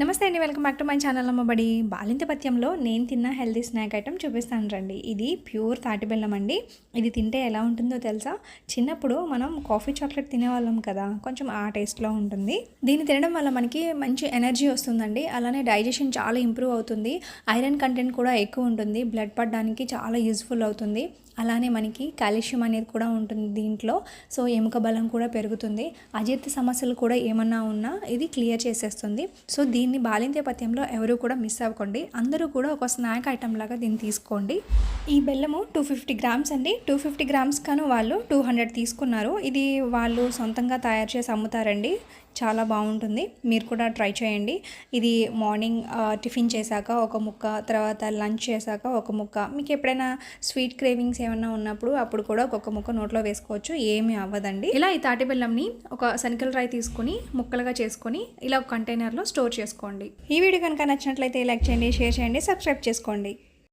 నమస్తే అండి welcome back to my channel Ammabadi. బాలింత పథ్యంలో నేను తిన్న హెల్తీ స్నాక్ ఐటమ్ చూపిస్తాను రండి. ఇది ప్యూర్ తాటి బెల్లం అండి. ఇది తింటే ఎలా ఉంటుందో తెలుసా? చిన్నప్పుడు మనం కాఫీ చాక్లెట్ తినేవాళ్ళం కదా కొంచెం ఆ టేస్ట్లో ఉంటుంది. దీన్ని తినడం వల్ల మనకి మంచి ఎనర్జీ వస్తుందండి. అలానే డైజెషన్ చాలా ఇంప్రూవ్ అవుతుంది. ఐరన్ కంటెంట్ కూడా ఎక్కువ ఉంటుంది. బ్లడ్ పడడానికి చాలా యూజ్ఫుల్ అవుతుంది. అలానే మనకి కాల్షియం అనేది కూడా ఉంటుంది దీంట్లో. సో ఎముక బలం కూడా పెరుగుతుంది. అజీర్తి సమస్యలు కూడా ఏమన్నా ఉన్నా ఇది క్లియర్ చేసేస్తుంది. సో దీన్ని బాలింత్య పథ్యంలో ఎవరు కూడా మిస్ అవ్వకండి. అందరూ కూడా ఒక స్నాక్ ఐటమ్ లాగా దీన్ని తీసుకోండి. ఈ బెల్లము టూ ఫిఫ్టీ గ్రామ్స్ అండి. టూ ఫిఫ్టీ గ్రామ్స్ కాను వాళ్ళు టూ హండ్రెడ్ తీసుకున్నారు. ఇది వాళ్ళు సొంతంగా తయారు చేసి అమ్ముతారండి. చాలా బాగుంటుంది. మీరు కూడా ట్రై చేయండి. ఇది మార్నింగ్ టిఫిన్ చేశాక ఒక ముక్క తర్వాత లంచ్ చేశాక ఒక ముక్క. మీకు ఎప్పుడైనా స్వీట్ క్రేవింగ్స్ ఏమైనా ఉన్నప్పుడు అప్పుడు కూడా ఒక్కొక్క ముక్క నోట్లో వేసుకోవచ్చు. ఏమీ అవ్వదండి. ఇలా ఈ తాటి బెల్లంని ఒక శనగల రాయి తీసుకొని ముక్కలుగా చేసుకొని ఇలా ఒక కంటైనర్లో స్టోర్ చేసుకోండి. ఈ వీడియో కనుక నచ్చినట్లయితే లైక్ చేయండి షేర్ చేయండి సబ్స్క్రైబ్ చేసుకోండి.